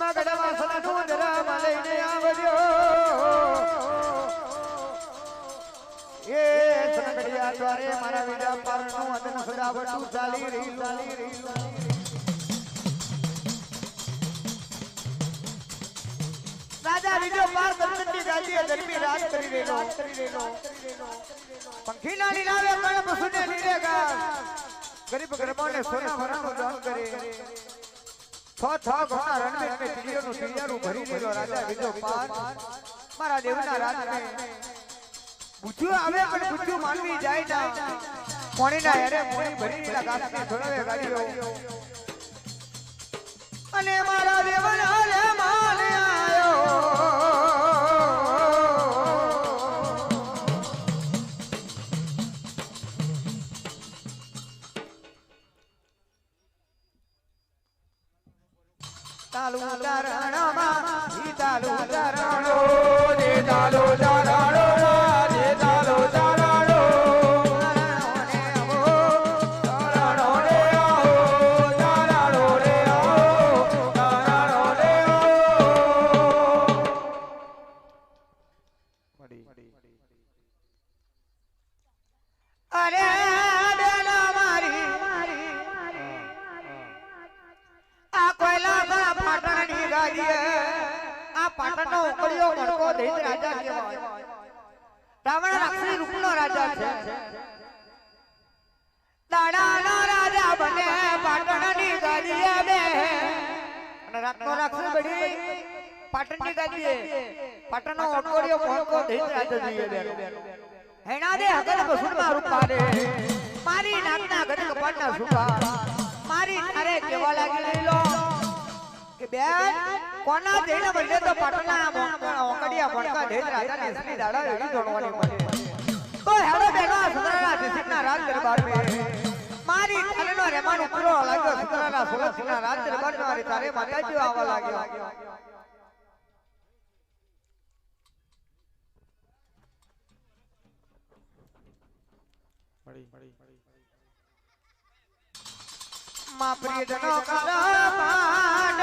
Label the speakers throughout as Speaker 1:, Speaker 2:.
Speaker 1: મગડ વાસના ડુંગરમાં લઈને આવજો એ સનગડિયા દ્વારે મારા વીરા પારનું અદન સદાવટું ચાલી રહ્યું ચાલી રહ્યું રાજા બીજો પાર દર્શનની ગાદીએ ધર્મી રાજ કરી રહેલો કરી રહેલો પંખીના લીલાવે કણપ સુને નીરેગા ગરીબ ગરબાને સોના વરાનો દાન કરે છ છ ઘણા રણવીર ને ચીડિયોનું ચીડિયારું ભરી રહેલો રાજા બીજો પાર મારા દેવના રાજને બુજ્યું આવે પણ બુજ્યું માનવી જાય ના. કોણીના હેરે મોણી ભરી રહેલા ગાસની ધોળવે ગાડીઓ. અને મારા દેવના ચરણમાં ઈ તાલુ ચરણો જે તાલુ ચરણો ઉકળ્યો મણકો દૈત રાજા કહેવાય. રાવણ રાક્ષસી રૂપનો રાજા છે. દાડાનો રાજા બને, પાટણની ગાદીએ બે. અને રાતનો રાક્ષસ બની, પાટણની ગાદીએ પાટણનો ઓટોડિયો મણકો દૈત રાજા જોઈએ બે. હેણા દે હગલ કસુરમાં રૂપા રે. મારી નાતના ગઢ કપાટના સુપા મારી તારે કેવા લાગી લીલો કે બેન કોના દેને બદલે તો પાટણના ઓકડિયા ભણકા દેજ રાજાની સ્ત્રી દાડા એવી જોડવાની મળે તો હેડો બેનો સુંદરના દિશના રાજ દરબાર મે મારી તારેનો રેમાન ઉપરો લાગ્યો સુંદરના સોલસીના રાજ દરબાર મારી તારે માતાજી આવવા લાગ્યો. માં પ્રિયજનો કર પાડ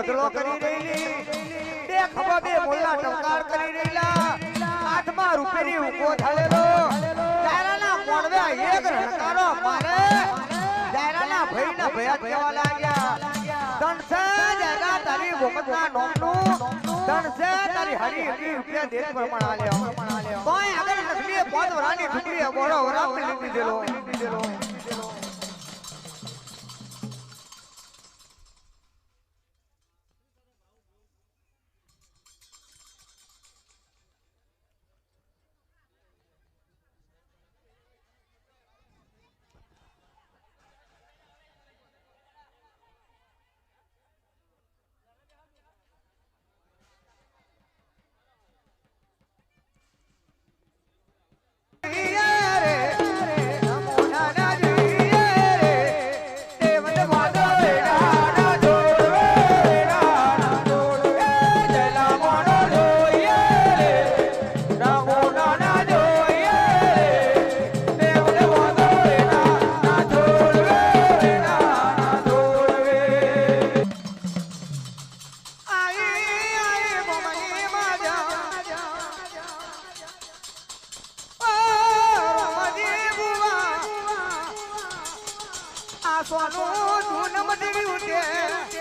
Speaker 1: બદલો કરી રહેલી. બે ખભા બે મોલ્લા ટંકાર કરી રહેલા. હાથમાં રૂપેરી ઉકો થાળેલો જાયરાના કોણવે એક રણકારો મારે. જાયરાના ભઈના ભયા કેવા લાગ્યા. ધનસે જગા તારી વખતના નોમનું. ધનસે તારી હરી હરી રૂપિયા દેશ પ્રમાણ આલ્યો. કોઈ આગળ નકલી પોત વરાની ટુકડી બોરો વરા લીધી દેલો સોનું ધૂન મજવી ઉઠે.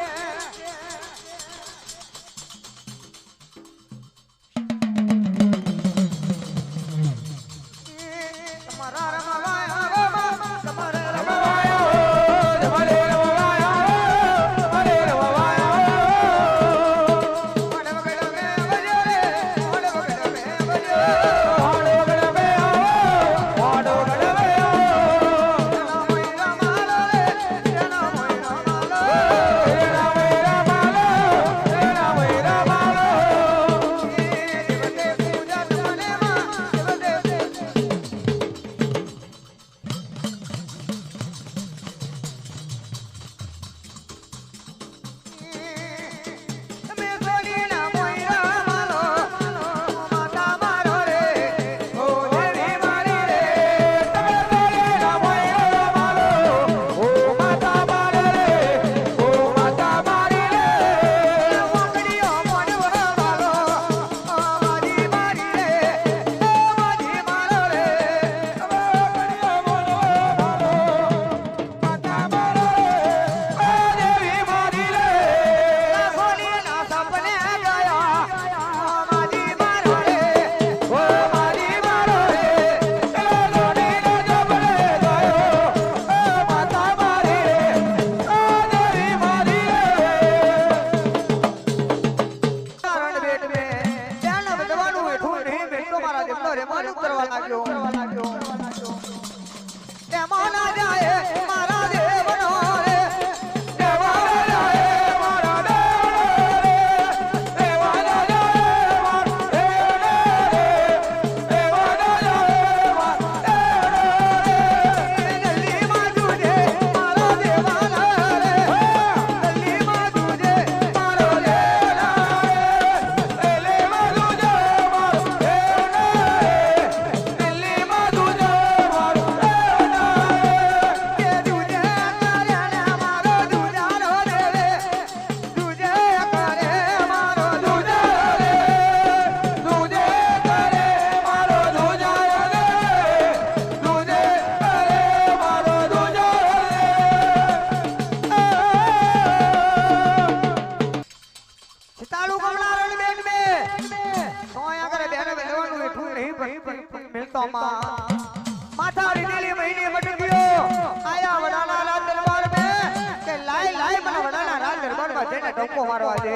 Speaker 1: ડોકો મારવા દે.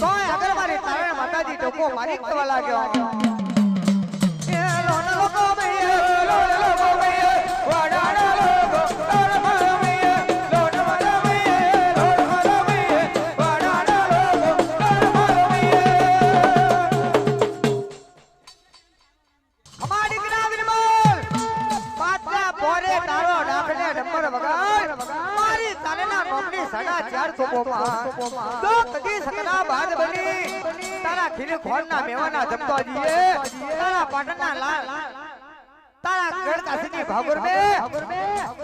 Speaker 1: તો આગળ મારી તારણ માતાજી ટોકો મારી કરવા લાગ્યો. એ મૈયે, ખોરના મેવાના જમતો જીએ તારા પાટણના લાલ તારા ગળકા સિંહની ભાગુર મે.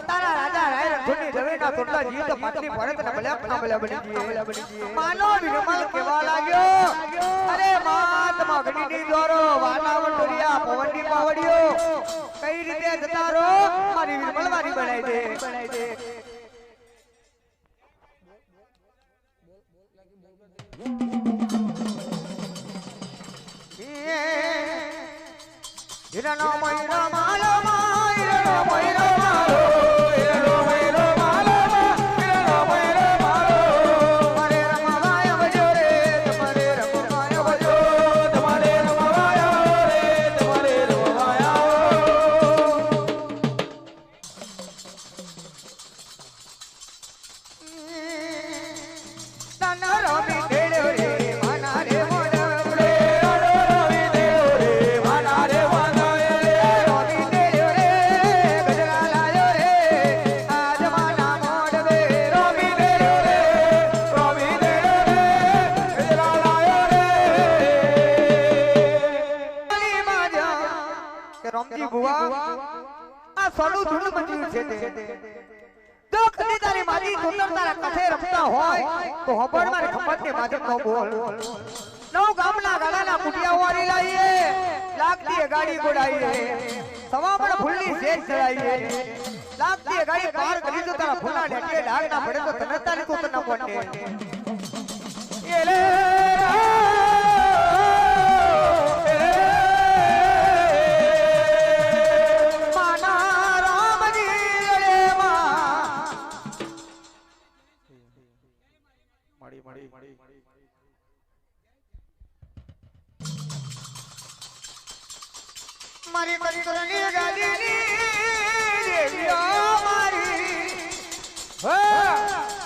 Speaker 1: તારા રાજા રાય રણછોડની જવેના તોડલા જી તો પાટલી પડે ને ભલે ના ભલે બની જીએ માનો વિનમલ કેવા લાગ્યો? અરે મહાત્મા ગણીની દોરો વાલા વટુરિયા પવનની પાવડીઓ. કઈ રીતે જતા રો મારી વિમલ મારી બનાઈ દે બનાવી દે. હિરણો મયુરો માલો મા, હિરણો મયુરો જો ને નો નવ ગામના ગાડાના કુટિયા વાળી લાઈએ લાગતી ગાડી ગોડાઈએ. સવામણ ફૂલની શેર ચડાઈએ ગાડી પાર કરી તો તારા ફૂલા ડાગ ના પડે તો તને તારી તું તને પડે એલે મારી કસ્તરની ગાદીની દેવીઓ મારી. હે.